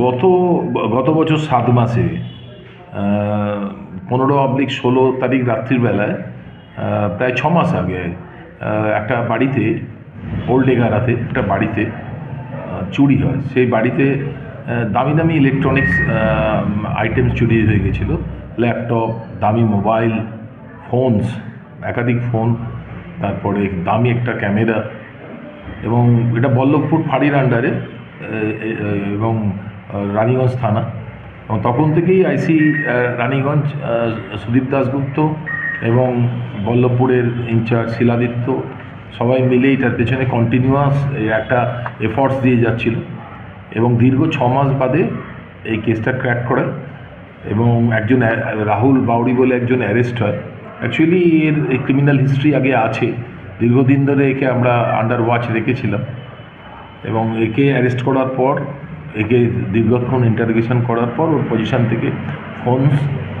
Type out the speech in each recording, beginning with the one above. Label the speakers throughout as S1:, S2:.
S1: গত গত বছর সাত মাসে পনেরো অবলিক ষোলো তারিখ রাত্রির বেলায় প্রায় ছ মাস আগে একটা বাড়িতে, ওল্ড এগারাতে একটা বাড়িতে চুরি হয়। সেই বাড়িতে দামি দামি ইলেকট্রনিক্স আইটেমস চুরি হয়ে গেছিল। ল্যাপটপ দামি মোবাইল ফোনস একাধিক ফোন তারপরে দামি একটা ক্যামেরা এবং এটা বল্লভপুর ফাঁড়ির আন্ডারে এবং রানীগঞ্জ থানা। এবং তখন থেকেই আইসি রানীগঞ্জ সুদীপ দাশগুপ্ত এবং বল্লভপুরের ইনচার্জ শিলাদিত্য সবাই মিলে এটার পেছনে কন্টিনিউয়াস একটা এফর্টস দিয়ে যাচ্ছিল। এবং দীর্ঘ ছ মাস বাদে এই কেসটা ক্র্যাক করে এবং একজন রাহুল বাউরি বলে একজন অ্যারেস্ট হয়। অ্যাকচুয়ালি এর ক্রিমিনাল হিস্ট্রি আগে আছে। দীর্ঘদিন ধরে একে আমরা আন্ডার ওয়াচ রেখেছিলাম। এবং একে অ্যারেস্ট করার পর একে দীর্ঘক্ষণ ইন্টারোগেশন করার পর ওর পজিশন থেকে ফোন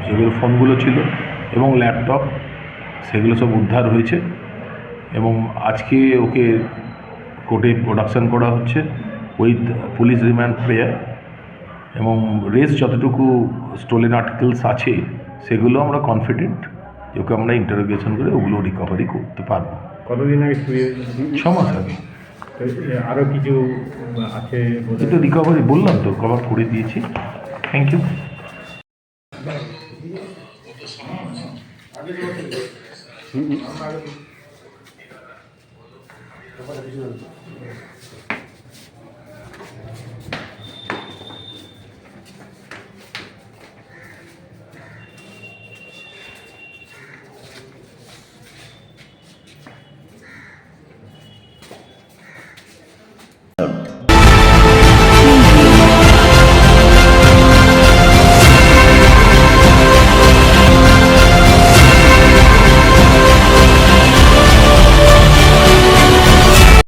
S1: যেগুলো ফোনগুলো ছিল এবং ল্যাপটপ সেগুলো সব উদ্ধার হয়েছে। এবং আজকে ওকে কোর্টে প্রোডাকশান করা হচ্ছে উইথ পুলিশ রিমান্ড প্রেয়ার এবং রেস যতটুকু স্টোলেন আর্টিকেলস আছে সেগুলো আমরা কনফিডেন্ট যে ওকে আমরা ইন্টারোগেশন করে ওগুলো রিকভারি করতে পারব।
S2: কতদিন আগে?
S1: ছ মাস আগে।
S2: তো এ আরও কিছু আছে।
S1: এটা রিকভারি বললাম তো কভার করে দিয়েছি থ্যাংক ইউ